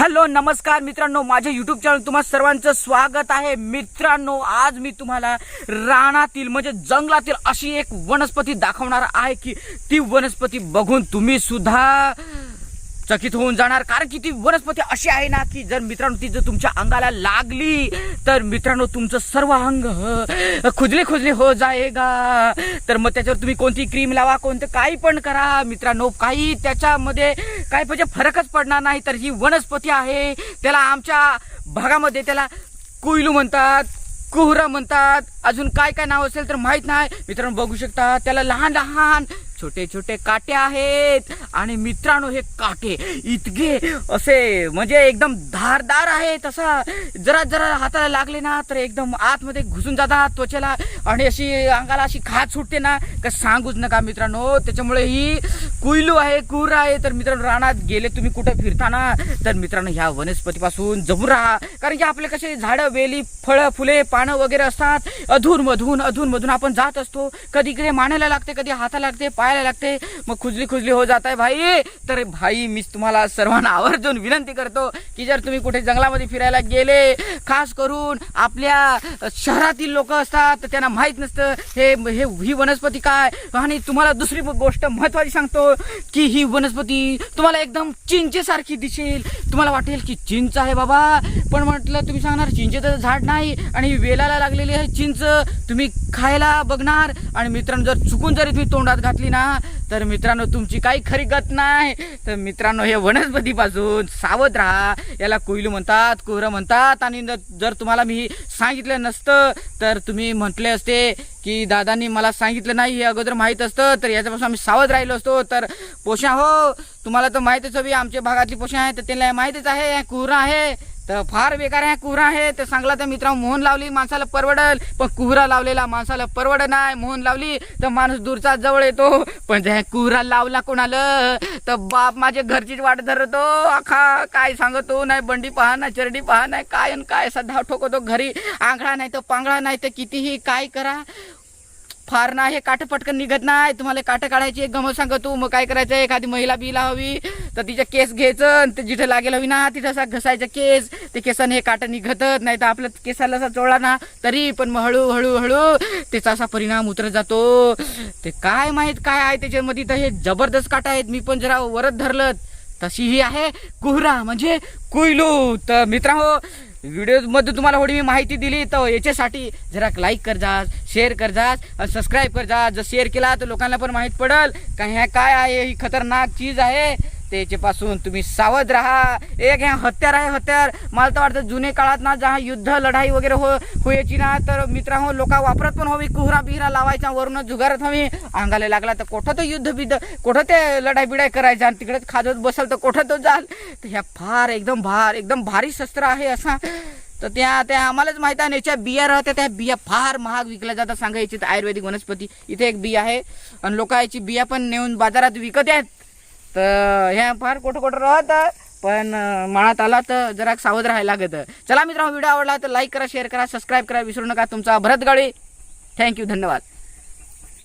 Hello नमस्कार मित्रांनो माझ्या युट्यूब चॅनल तुम्हा सर्वांचं स्वागत आहे. मित्रांनो आज मी तुम्हाला रानातील म्हणजे जंगलातील अशी एक वनस्पती दाखवणार आहे की ती वनस्पती बघून तुम्ही सुद्धा चकित होऊन जाणार. कारण की ती वनस्पती अशी आहे ना की जर मित्रांनो ती जर तुमच्या अंगाला लागली तर मित्रांनो तुमचं सर्व अंग खुजले खुजले हो जाएगा तर मग त्याच्यावर तुम्ही कोणती क्रीम लावा कोणतं काही पण करा. मित्रांनो काही त्याच्यामध्ये काही म्हणजे फरकच पडणार नाही. तर ही वनस्पती आहे. त्याला आमच्या भागामध्ये त्याला कुईलू म्हणतात कुहरा म्हणतात. अजून काय काय नाव असेल तर माहीत नाही. मित्रांनो बघू शकता त्याला लहान लहान छोटे छोटे काटे आहेत. आणि मित्रांनो हे काटे इतके असे म्हणजे एकदम धारदार आहे तसा जरा जरा हाताला लागले ना तर एकदम आतमध्ये घुसून जातात त्वचेला. आणि अशी अंगाला अशी खाज सुटते ना का सांगूच नका मित्रांनो. त्याच्यामुळे ही कुईलू आहे कुर आहे. तर मित्रांनो रानात गेले तुम्ही कुठं फिरताना तर मित्रांनो ह्या वनस्पतीपासून जमून राहा. कारण की आपले कसे झाडं वेली फळं फुले पानं वगैरे असतात. अधून मधून अधून मधून आपण जात असतो. कधी इकडे मानायला लागते कधी हाताला लागते खायला लागते. मग खुजली खुजली हो जात आहे भाई. तर भाई मी तुम्हाला सर्वांना आवर्जून विनंती करतो की जर तुम्ही कुठे जंगलामध्ये फिरायला गेले खास करून आपल्या शहरातील लोक असतात तर त्यांना माहीत नसतं हे हे ही वनस्पती काय? आणि तुम्हाला दुसरी गोष्ट महत्वाची सांगतो की ही वनस्पती तुम्हाला एकदम चिंचेसारखी दिसेल. तुम्हाला वाटेल की चिंच आहे बाबा पण म्हटलं तुम्ही सांगणार चिंचेचं झाड नाही आणि वेलाला लागलेली आहे चिंच. तुम्ही खायला बघणार आणि मित्रांनो जर चुकून जरी तुम्ही तोंडात घातली ना तर मित्रांनो तुमची काही खरी गत नाही. तर मित्रांनो हे वनस्पतीपासून सावध राहा. याला कोयलू म्हणतात कोहरं म्हणतात. आणि जर तुम्हाला मी सांगितलं नसतं तर तुम्ही म्हटले असते की दादांनी मला सांगितलं नाही हे अगोदर माहीत असतं. तर याच्यापासून आम्ही सावध राहिलो असतो. तर पोषा हो तुम्हाला तर माहीतच हवी आमच्या भागातली पोषा आहे तर त्याला माहीतच आहे कुहरा आहे. तर फार बेकार आहे कुहरा आहे. तर सांगला तर मित्रांनो मोहन लावली माणसाला परवडल. पण कुहरा लावलेला माणसाला परवड नाही. मोहन लावली तर माणूस दूरचा जवळ येतो. पण त्या कुहरा लावला कोणाला तर बाप माझ्या घरचीच वाट धरतो. आखा काय सांगतो? नाही बंडी पहा नाही चरडी पहा नाही काय आणि काय असा धाव ठोकतो घरी. आंगळा नाही तर पांगळा नाही तर कितीही काय करा. फार ना हे काठ पटकन निघत नाही. तुम्हाला काठ काढायची एक गमत सांगतो. मग काय करायचं? एखादी महिला बिला हवी तर तिच्या केस घ्यायचं आणि ते जिथे लागेल हवी ना तिथं असा घसायचं केस. ते केसाने हे काटं निघतच नाही. तर आपलं केसाला असा चोळला ना तरी पण मग हळूहळू हळू त्याचा असा परिणाम उतरत जातो. ते काय माहीत काय आहे त्याच्यामध्ये? तर हे जबरदस्त काटा आहेत. मी पण जरा वरत धरलं तशी ही आहे कुहरा म्हणजे कुयलू. तर मित्रांनो व्हिडिओमध्ये तुम्हाला थोडी मी माहिती दिली तर याच्यासाठी जरा लाईक कर जा शेअर कर जा सबस्क्राईब कर जा. जर शेअर केला तर लोकांना पण माहीत पडल का ह्या काय आहे ही खतरनाक चीज आहे. त्याच्यापासून तुम्ही सावध राहा. एक ह्या हत्यार आहे हत्यार. मला तर वाटतं जुने काळात ना जहा युद्ध लढाई वगैरे हो होयची ना तर मित्रांनो हो, लोक वापरत पण हवी कुहरा बिहरा लावायचा वरून जुगारत हवी. अंगाला लागला तर कोठं तो युद्ध बिद्ध कोठं ते लढाई बिडाई करायचा? आणि तिकडेच खाजत बसल तर कोठं तो जाल? तर ह्या फार एकदम भार एकदम भारी शस्त्र आहे असा. तर त्या त्या आम्हालाच माहीत आहे याच्या बिया राहत्या त्या बिया फार महाग विकल्या जातात सांगायची आयुर्वेदिक वनस्पती. इथे एक बिया आहे. आणि लोक याची बिया पण नेऊन बाजारात विकत आहेत. तर ह्या फार कुठं कुठं राहत पण मळात मनात आला तर जरा सावध राहायला लागत. चला मित्रांनो व्हिडिओ आवडला तर लाईक करा शेअर करा सबस्क्राईब करा. विसरू नका तुमचा भरत गाडी थँक्यू धन्यवाद.